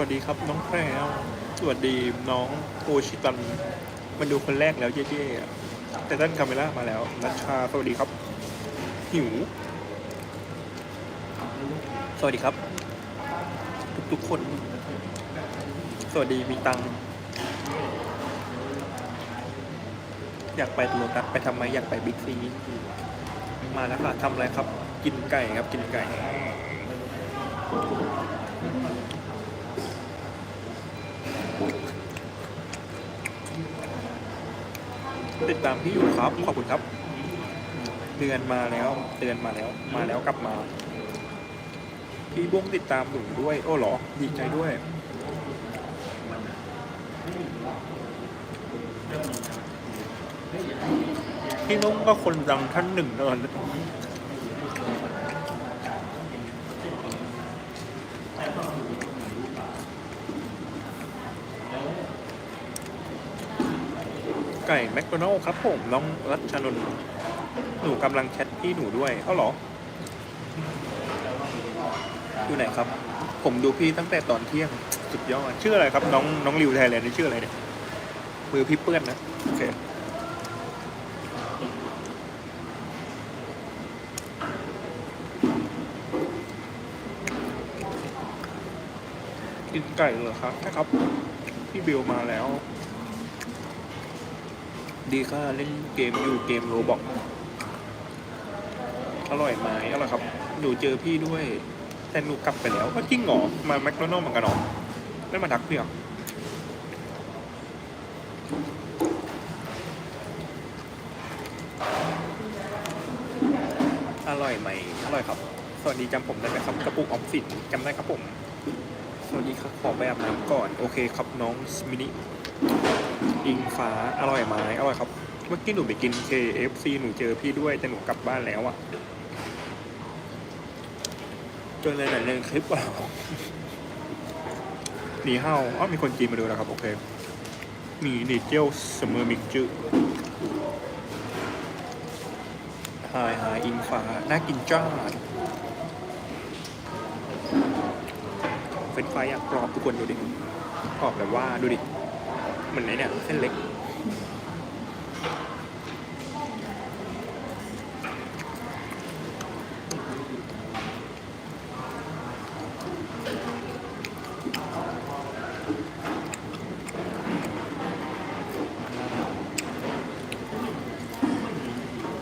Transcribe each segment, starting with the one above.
วัสดีครับน้องแพรวสวัสดีน้องโอชิตัน มันดูคนแรกแล้วเย่ๆอะแต่ด้านคาเมล่ามาแล้วนัชชาสวัสดีครับ หิว สวัสดีครับ ทุกๆคน สวัสดีมีตัง อยากไปโลตัสไปทำไมอยากไปบิ๊กซี มาแล้วค่ะทำอะไรครับ กินไก่ครับ กินไก่ ติดตามพี่อยู่ครับ ขอบคุณครับเตือนมาแล้วเตือนมาแล้ว มาแล้วกลับมา พี่บุ้งติดตามหนูด้วย โอ้หรอ ดีใจด้วย พี่นุ้งก็คนดังท่านหนึ่งนะตอน ไก่แมคโดนัลล์ครับผมน้องรัชนนท์หนูกำลังแชทพี่หนูด้วยเอ้าหรอ อยู่ไหนครับ ผมดูพี่ตั้งแต่ตอนเที่ยง สุดยอด ชื่ออะไรครับ น้องน้องริวไทยแลนด์นี่ชื่ออะไรเนี่ย มือพี่เปื้อนนะ โอเคกินไก่เหรอครับใช่ครับ พี่บิวมาแล้ว ดีค่ะเล่นเกมอยู่เกมโรบอกอร่อยไหมอร่อยครับ หนูเจอพี่ด้วย แต่หนูกลับไปแล้วก็จริงหรอ มาแมคโดนัลล์เหมือนกันหรอไม่มาดักเพี่เหรออร่อยไหมอร่อยครับ สวัสดีจำผมได้ไหมครับ กระปุกออมสินจำได้ครับผม สวัสดีครับ ขอไปอาบน้ำก่อน โอเคครับน้องมินิ อิงฟ้าอร่อยไหมอร่อยครับ เมื่อกี้หนูไปกิน KFC หนูเจอพี่ด้วยแต่หนูกลับบ้านแล้วอะเจอในไหนในคลิปเปล่าหนีเห่าอ้าวมีคนจีนมาดูแล้วครับ โอเค มีหนีเจียวเสมอมิกจื้อหายหายอิงฟ้า น่ากินจ้าเฟรนฟรายอะกรอบทุกคนดูดิกรอบแบบว่าดูดิ เหมือนไหนเนี่ยเส้นเล็ก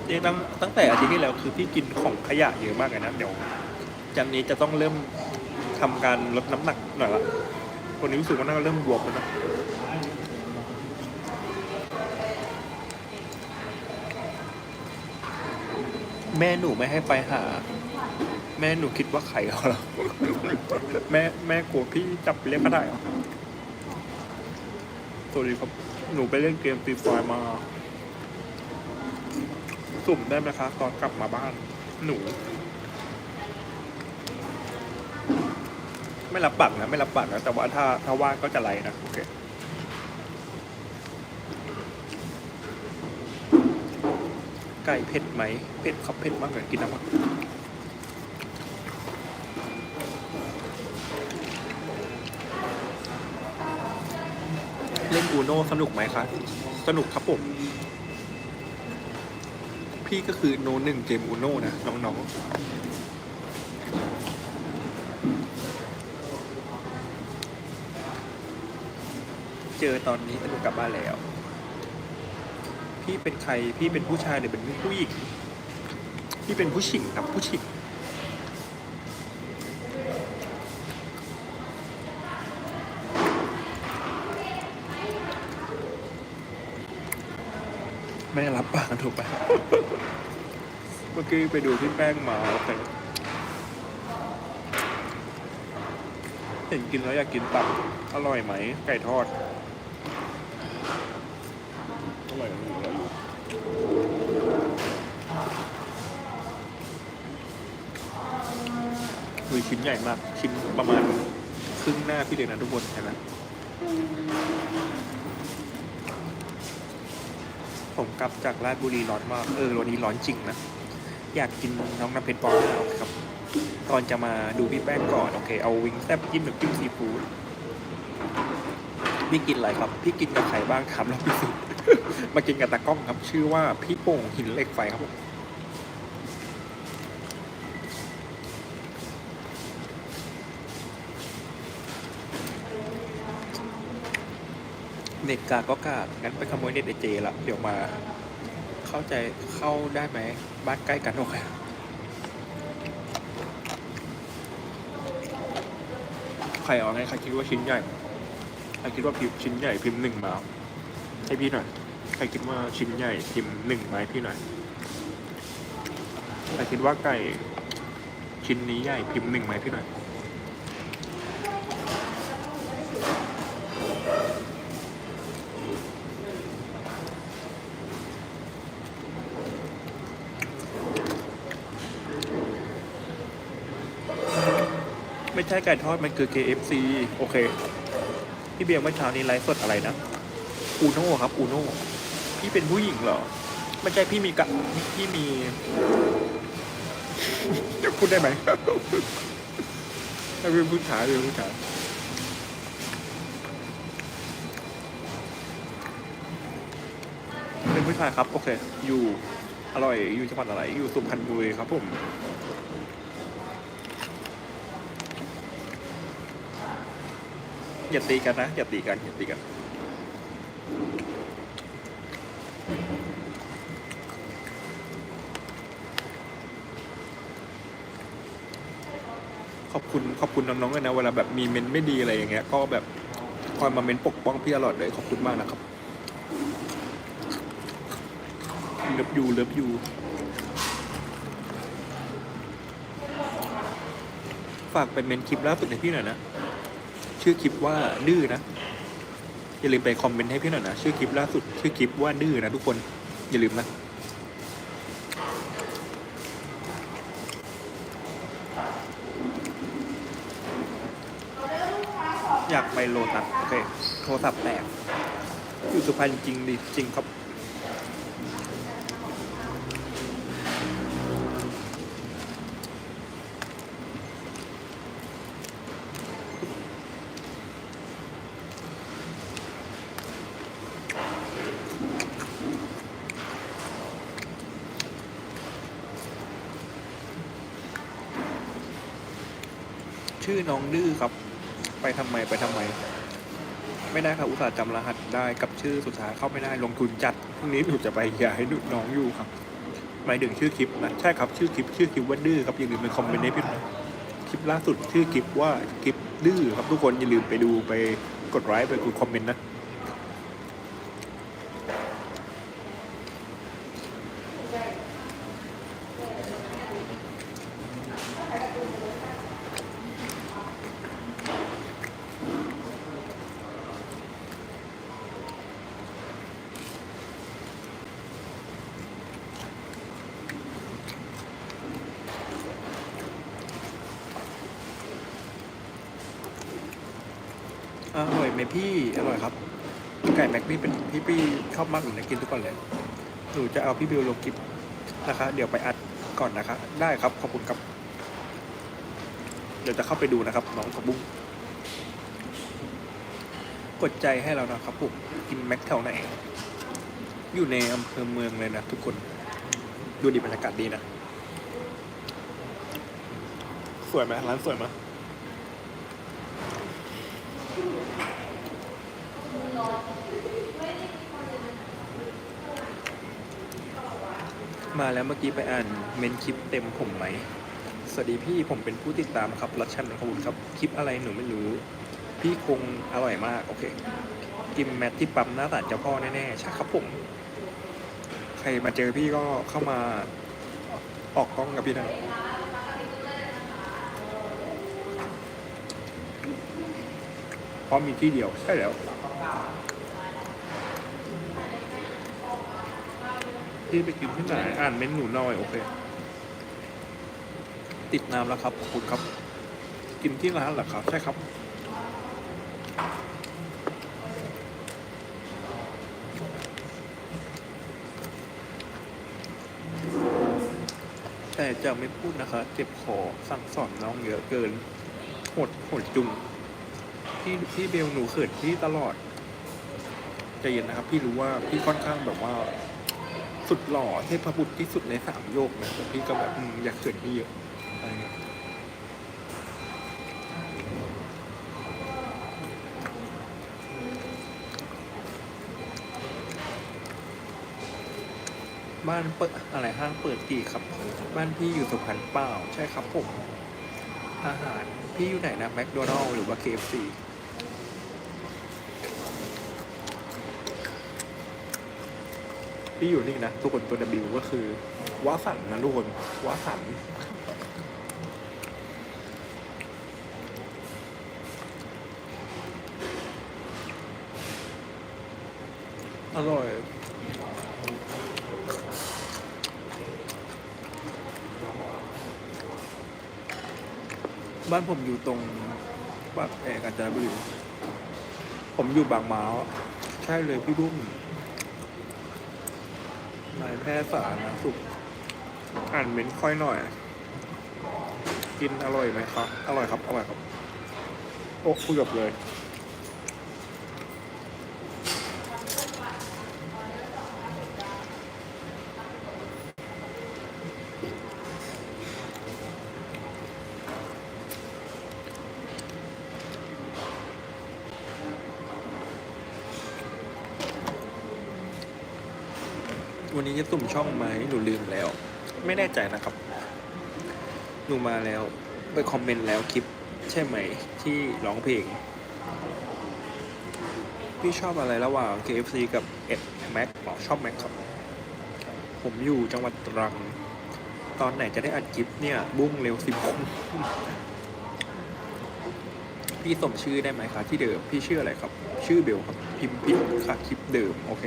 เนี่ยตั้งตั้งแต่อาทิตย์ที่แล้วคือพี่กินของขยะเยอะมากเลยนะเดี๋ยวจันนี้จะต้องเริ่มทำการลดน้ำหนักหน่อยละคนนี้รู้สึกว่าน่าจะเริ่มบวมแล้วนะ แม่หนูไม่ให้ไปหา แม่หนูคิดว่าไข่เขาหรอแม่แม่กลัวพี่จับเลี้ยงก็ได้หรอสวัสดีครับ หนูไปเล่นเกมฟรีไฟมา สุ่มได้ไหมคะ ตอนกลับมาบ้าน หนู ไม่รับปักนะ ไม่รับปักนะ แต่ว่าถ้าถ้าว่างก็จะไลน์นะ โอเค ไก่เผ็ดไหมเผ็ดครับเผ็ดมากเลยกินน้ำมันเล่นอูโน่สนุกไหมคะสนุกครับผมพี่ก็คือโนหนึ่งเกมอูโน่นะน้องๆ เจอตอนนี้แต่หนูกลับบ้านแล้ว เป็นใคร พี่เป็นผู้ชายหรือเป็นผู้หญิงพี่เป็นผู้หญิงครับผู้หญิงไม่รับปากถูกปะเมื่อกี้ไปดูพี่แป้งมาโอเคเห็นกินแล้วอยากกินตับอร่อยไหม ไก่ทอด อร่อยอยู่แล้วอยู่มือ ชิ้นใหญ่มาก ชิ้นประมาณครึ่งหน้าพี่เลยนะทุกคนเห็นไหมผมกลับจากราชบุรีร้อนมาก เออวันนี้ร้อนจริงนะ อยากกินน้องน้ำเพชรปอหน้าครับก่อนจะมาดูพี่แป้งก่อน โอเค เอาวิงแซบจิ้มแบบจิ้มซีฟู้ดพี่กินอะไรครับ พี่กินกับใครบ้างถามเราพี่สิมากินกับตากล้องครับ ชื่อว่าพี่โป่งหินเหล็กไฟครับผม เน็ตกาก็กาดงั้นไปขโมยเน็ตไอเจละเดี๋ยวมา เข้าใจเข้าได้ไหมบ้านใกล้กันโอเคใครเอาไงใครคิดว่าชิ้นใหญ่ใครคิดว่าพิมพ์ชิ้นใหญ่พิมพ์หนึ่งมาให้พี่หน่อยใครคิดว่าชิ้นใหญ่พิมพ์หนึ่งมาให้พี่หน่อยใครคิดว่าไก่ชิ้นนี้ใหญ่พิมพ์หนึ่งมาให้พี่หน่อย ใช่ไก่ทอดมันคือ KFC โอเค พี่เบียร์เมื่อเช้านี้ไลฟ์สดอะไรนะ อูโน่ครับอูโน่พี่เป็นผู้หญิงเหรอ ไม่ใช่พี่มีกะพี่มี พูดได้ไหมถ้าเป็นผู้ชายเป็นผู้ชายเป็นผู้ชายครับ โอเค อยู่อร่อยอยู่จังหวัดอะไร อยู่สุพรรณบุรีครับผม อย่าตีกันนะ อย่าตีกัน อย่าตีกัน ขอบคุณขอบคุณน้องๆเลยนะ เวลาแบบมีเมนไม่ดีอะไรอย่างเงี้ย ก็แบบคอยมาเมนปกป้องพี่ตลอดเลยขอบคุณมากนะครับเลิฟยูเลิฟยูฝากเป็นเมนคลิปล่าสุดให้พี่หน่อยนะ ชื่อคลิปว่าดื้อนะอย่าลืมไปคอมเมนต์ให้พี่หน่อยนะชื่อคลิปล่าสุด ชื่อคลิปว่าดื้อนะทุกคนอย่าลืมนะอยากไปโลตัสโอเคโทรศัพท์แตกอยู่สุพรรณจริงดิจริงครับ ชื่อน้องดื้อครับ ไปทำไมไปทำไม ไม่ได้ครับอุตส่าห์จำรหัสได้กับชื่อสุดท้ายเข้าไม่ได้ลงทุนจัดพรุ่งนี้หนูจะไปอย่าให้น้องอยู่ครับหมายถึงชื่อคลิปนะใช่ครับชื่อคลิปชื่อคลิปว่าดื้อครับอย่าลืมไปคอมเมนต์ให้พี่หน่อยคลิปล่าสุดชื่อคลิปว่าคลิปดื้อครับทุกคนอย่าลืมไปดูไปกดไลค์ไปกดคอมเมนต์นะ ไหมพี่อร่อยครับ ไก่แม็กนี่เป็นพี่พี่ชอบมากเลยนะกินทุกคนเลยหนูจะเอาพี่บิวลงคลิปนะคะ เดี๋ยวไปอัดก่อนนะคะ ได้ครับขอบคุณครับเดี๋ยวจะเข้าไปดูนะครับน้องกระบุ้งกดใจให้เรานะครับผมกินแม็กแถวไหน อยู่ในอำเภอเมืองเลยนะทุกคนดูดีบรรยากาศดีนะ สวยไหมร้านสวยไหม มาแล้วเมื่อกี้ไปอ่านเมนคลิปเต็มผมไหม สวัสดีพี่ผมเป็นผู้ติดตามครับรัชชันขอบคุณครับ คลิปอะไรหนูไม่รู้ พี่คงอร่อยมากโอเค กินแมทที่ปั๊มหน้าตาดเจ้าพ่อแน่ๆใช่ครับผม ใครมาเจอพี่ก็เข้ามาออกกล้องกับพี่นะเพราะมีที่เดียวใช่แล้ว พี่ไปกินที่ไหนอ่านเมนูหน่อยโอเค ติดน้ำแล้วครับขอบคุณครับ กินที่ร้านเหรอครับ ใช่ครับ แต่จะไม่พูดนะคะ เจ็บคอสั่งสอนน้องเยอะเกินโหดโหดจุงพี่พี่เบลหนูเขินพี่ตลอดใจเย็นนะครับ พี่รู้ว่าพี่ค่อนข้างแบบว่า สุดหล่อเทพบุตรที่สุดในสามโยกนะแต่พี่ก็แบบอืมอยากเกิดพี่เยอะอะไรเงี้ยบ้านเปิดอะไรห้างเปิดกี่ครับ บ้านพี่อยู่สุพรรณเปล่า ใช่ครับผม อาหารพี่อยู่ไหนนะแมคโดนัลล์หรือว่า KFC พี่อยู่นี่นะ ทุกคนตัว W ก็คือวาสันนะทุกคนวาสันอร่อยบ้านผมอยู่ตรงปากแอกาญจนบุรีผมอยู่บางม้าใช่เลยพี่บุ้มนาย แพทย์สารนะสุขอ่านเม้นค่อยหน่อย กินอร่อยไหมครับ อร่อยครับ อร่อยครับ โอ้คุยกับเลย วันนี้จะสุ่มช่องไหมหนูลืมแล้ว ไม่แน่ใจนะครับ หนูมาแล้ว ไปคอมเมนต์แล้วคลิปใช่ไหม ที่ร้องเพลง พี่ชอบอะไรระหว่าง KFC กับเอ็ดแม็กชอบแม็กครับ ผมอยู่จังหวัดตรัง ตอนไหนจะได้อัดคลิปเนี่ย บุ้งเร็วสิบผมพี่สมชื่อได้ไหมคะที่เดิม พี่ชื่ออะไรครับ ชื่อเบลครับ พิมพ์ผิดค่ะคลิปเดิม โอเค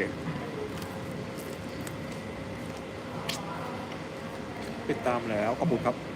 ติดตามแล้วขอบคุณครับ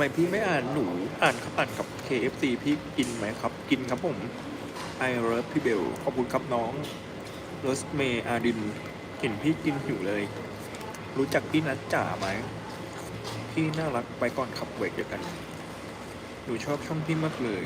ไมพี่ไม่อ่านหนูอ่านครับอ่านกับ KFC พี่กินไหมครับ กินครับผม I love พี่เบลขอบคุณครับน้องรสเมย์อาดินเห็นพี่กินหิวเลย รู้จักพี่นัทจ่าไหมพี่น่ารักไปก่อนขับเวกเดียวกันหนูชอบช่องพี่มากเลย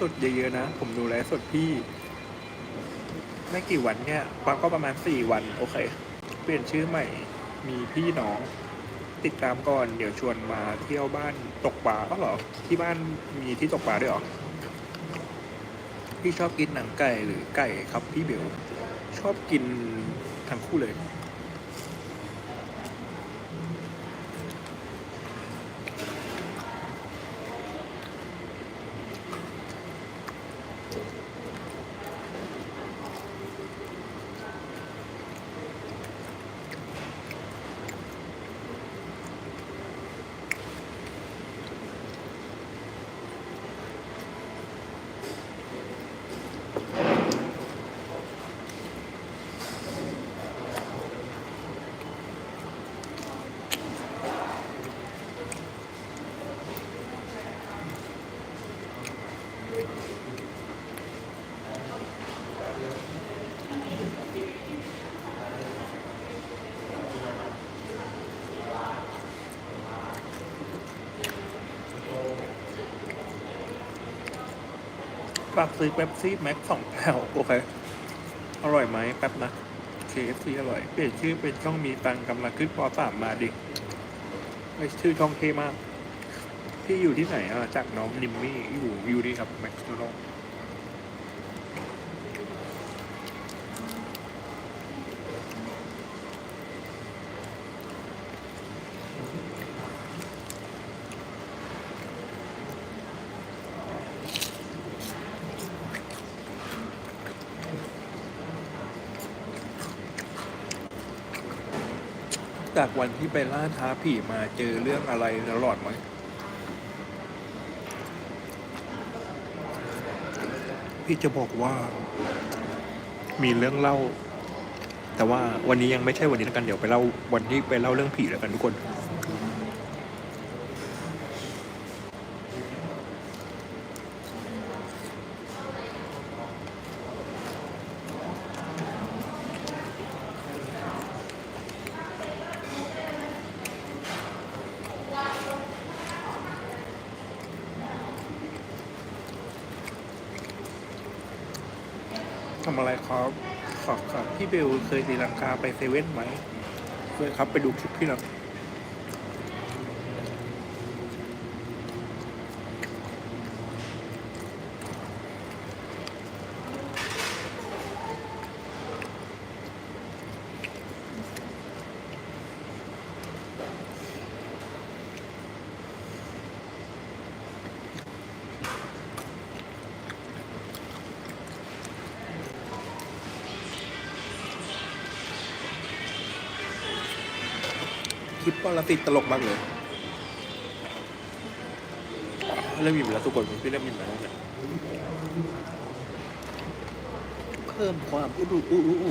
สดเยอะๆนะ ผมดูไลฟ์สดพี่ ไม่กี่วันเนี่ยปาก็ประมาณสี่วัน โอเค เปลี่ยนชื่อใหม่ มีพี่น้อง ติดตามก่อนเดี๋ยวชวนมาเที่ยวบ้านตกปลาก็เหรอ ที่บ้านมีที่ตกปลาด้วยเหรอ พี่ชอบกินหนังไก่หรือไก่ครับพี่เบลชอบกินทั้งคู่เลย ฝากซื้อเป๊ปซี่แม็กสองแก้วโอเค อร่อยไหมแป๊บนะ KFC อร่อย เปลี่ยนชื่อเป็นช่องมีตังค์กำลังขึ้นปสามมาดิเอ้ยชื่อช่องเท่มาก พี่อยู่ที่ไหนอะจากน้องนิมมี่อยู่อยู่นี่ครับแม็กซ์โดนั วันที่ไปล่าท้าผีมาเจอเรื่องอะไรตลอดไหมพี่จะบอกว่า มีเรื่องเล่า แต่ว่าวันนี้ยังไม่ใช่วันนี้แล้วกันเดี๋ยวไปเล่าวันที่ไปเล่าเรื่องผีแล้วกันทุกคน ทำอะไรครับขอครับพี่ เคยตีลังกาไปเซเว่นไหมเคยครับไปดูคลิปพี่ลัง รสิตตลกมากเลยเริ่มมีแล้วทุกคนพี่เริ่มมีแล้วเนี่ยเพิ่มความอุดุอุอุอุ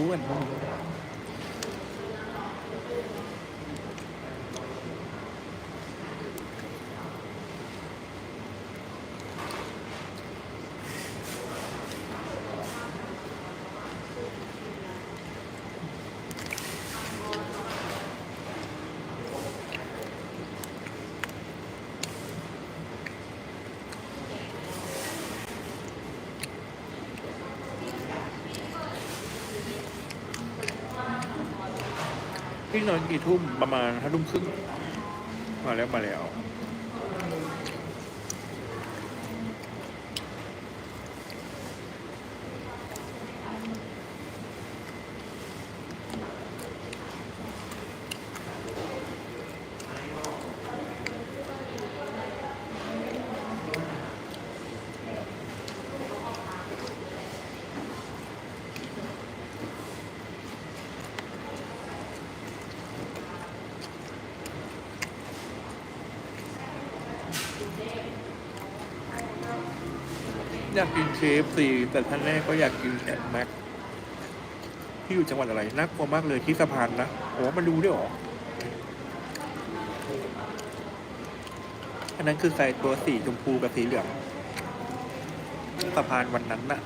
พี่นอนกี่ทุ่มประมาณห้าทุ่มครึ่งมาแล้วมาแล้ว อยากกินเคฟซีแต่ท่านแรกก็อยากกินแอนแม็กที่อยู่จังหวัดอะไรน่ากลัวมากเลยที่สะพานนะโอ้มาดูด้วยหรออันนั้นคือใส่ตัวสีชมพูกับสีเหลืองสะพานวันนั้นน่ะ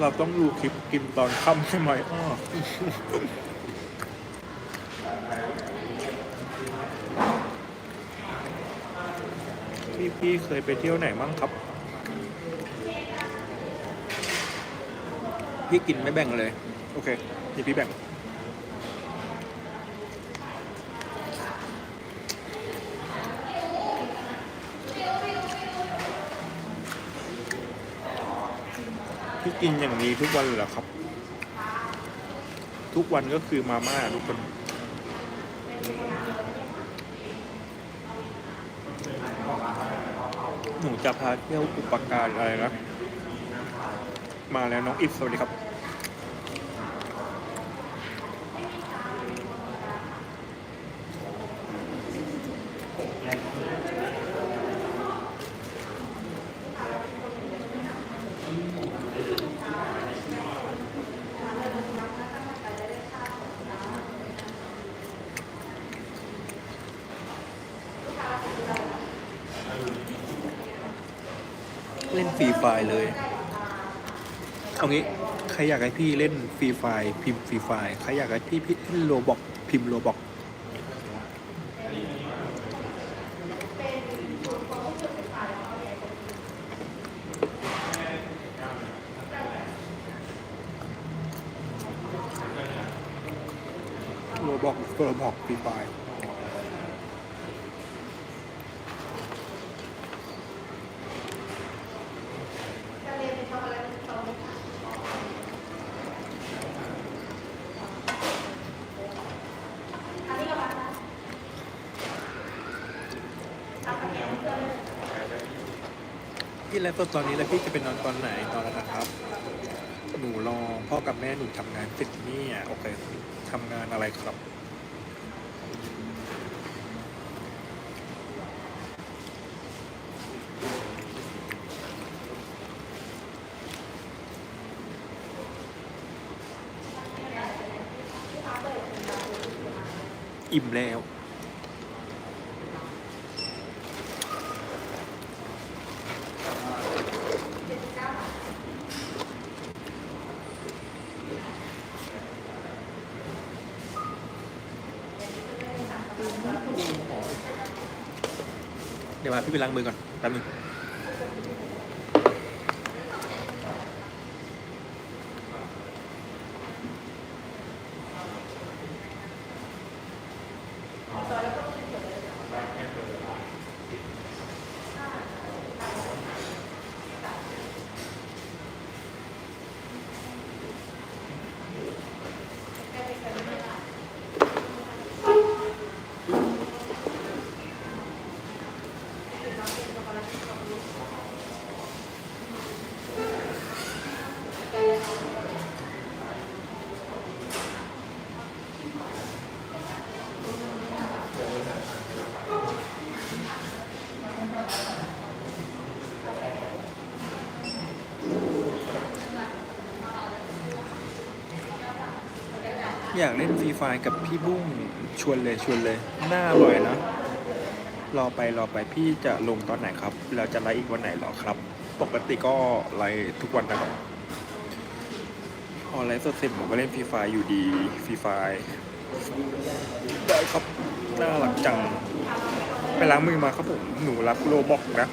เราต้องดูคลิปกินตอนค่ำใช่ไหมอ้อ พี่พี่เคยไปเที่ยวไหนมั่งครับ พี่กินไม่แบ่งเลย โอเคเดี๋ยวพี่แบ่ง พี่กินอย่างนี้ทุกวันเหรอครับ ทุกวันก็คือมาม่าทุกคน หนู จะพาเที่ยวอุปการอะไรนะ มาแล้วน้องอิฟสวัสดีครับ เล่นฟรีไฟล์เลย เอางี้ ใครอยากให้พี่เล่นฟรีไฟพิมพ์ฟรีไฟใครอยากให้พี่พี่เล่นโลบอกพิมพ์โลบอกโลบอกโลบอกฟรีไฟ ล์พี่ไลฟ์สดตอนนี้แล้วพี่จะไปนอนตอนไหนนอนแล้วนะครับ หนูรอพ่อกับแม่หนูทำงานเสร็จนี่ยโอเคทำงานอะไรครับ อิ่มแล้ว เดี๋ยวมาพี่ไปล้างมือก่อนแป๊บนึง อยากเล่นฟรีไฟกับพี่บุ้งชวนเลยชวนเลยน่าอร่อยนะ รอไปรอไปพี่จะลงตอนไหนครับ เราจะไลฟ์อีกวันไหนหรอครับ ปกติก็ไลฟ์ทุกวันนะครับพอไลฟ์สดเสร็จผมก็เล่นฟรีไฟอยู่ดีฟรีไฟได้ครับน่ารักจัง ไปล้างมือมาครับผม หนูรับโลบอกนะ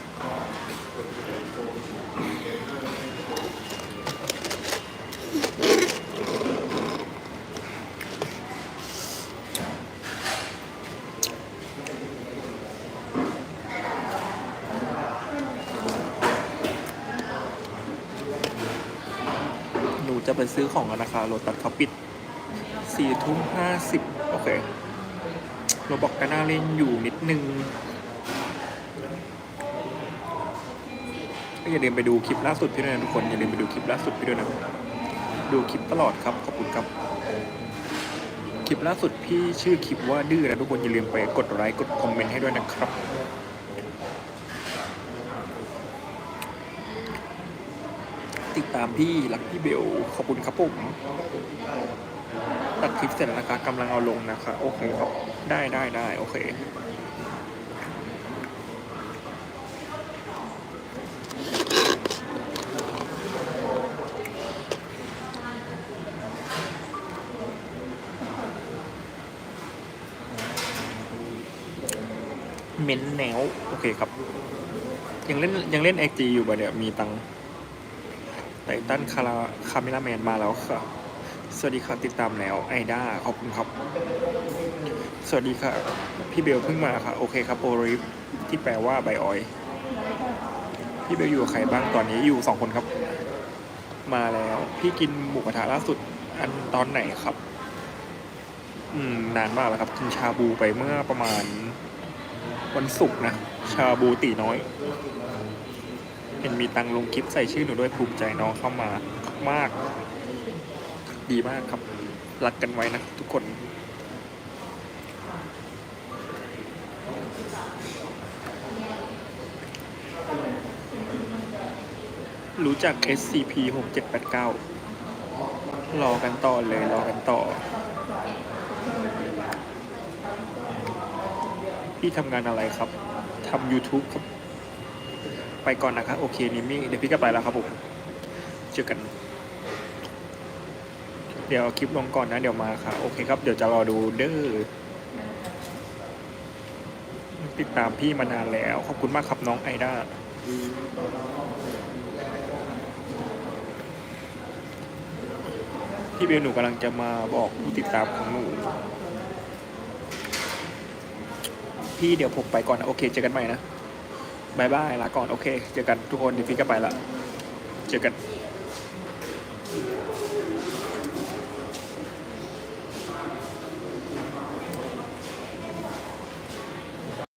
ซื้อของกันนะคะโรตัสเขาปิดสี่ทุ่มห้าสิบโอเคเราบอกกันน่าเล่นอยู่นิดนึงก็อย่าลืมไปดูคลิปล่าสุดพี่ด้วยนะทุกคนอย่าลืมไปดูคลิปล่าสุดพี่ด้วยนะดูคลิปตลอดครับขอบคุณครับ คลิปล่าสุดพี่ชื่อคลิปว่าดื้อนะทุกคนอย่าลืมไปกดไลค์กดคอมเมนต์ให้ด้วยนะครับ ติดตามพี่รักพี่เบลขอบคุณครับผมตัดคลิปเสร็จแล้วนะคะกำลังเอาลงนะคะโอเคครับได้ได้ได้โอเคเม้นแนวโอเคครับ ยังเล่นยังเล่นไอจีอยู่บ่เนี่ย มีตังค์ ไททันคาราคาเมล่าแมนมาแล้วค่ะ สวัสดีค่ะติดตามแล้วไอด้าขอบคุณครับ สวัสดีค่ะ พี่เบลเพิ่งมาค่ะ โอเคครับโอริฟที่แปลว่าใบออย พี่เบลอยู่กับใครบ้างตอนนี้อยู่สองคนครับ มาแล้ว พี่กินหมูกระทะล่าสุดอันตอนไหนครับ อืม นานมากแล้วครับ กินชาบูไปเมื่อประมาณวันศุกร์นะ ชาบูตีน้อย เห็นมีตังลงคลิปใส่ชื่อหนูด้วยภูมิใจน้องเข้ามามาก ดีมากครับ รักกันไว้นะทุกคนรู้จัก SCP 6789 รอกันต่อเลย รอกันต่อ พี่ทำงานอะไรครับ ทำ YouTube ครับ ไปก่อนนะคะโอเคนิมี่เดี๋ยวพี่ก็ไปแล้วครับผมเจอกัน เดี๋ยวคลิปลงก่อนนะเดี๋ยวมาค่ะโอเคครับเดี๋ยวจะรอดูเด้อติดตามพี่มานานแล้ว ขอบคุณมากครับน้องไอด้าพี่เบลหนูกำลังจะมาบอกผู้ติดตามของหนู พี่เดี๋ยวผมไปก่อนนะ โอเค เจอกันใหม่นะ บายบายลาก่อนโอเค เจอกันทุกคนเดี๋ยวพี่ก็ไปละ เจอกัน